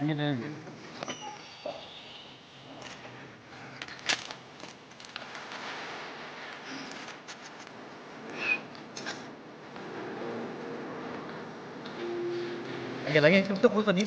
여기는 cái đấy em không có phần ít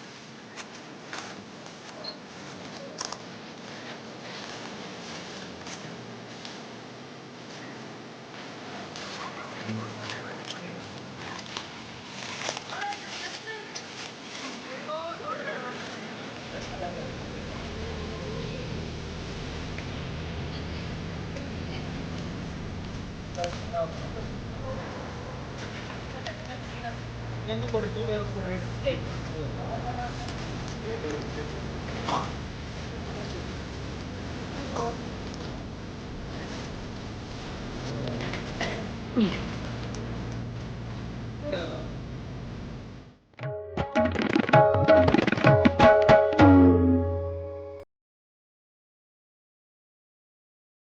Viendo por 你。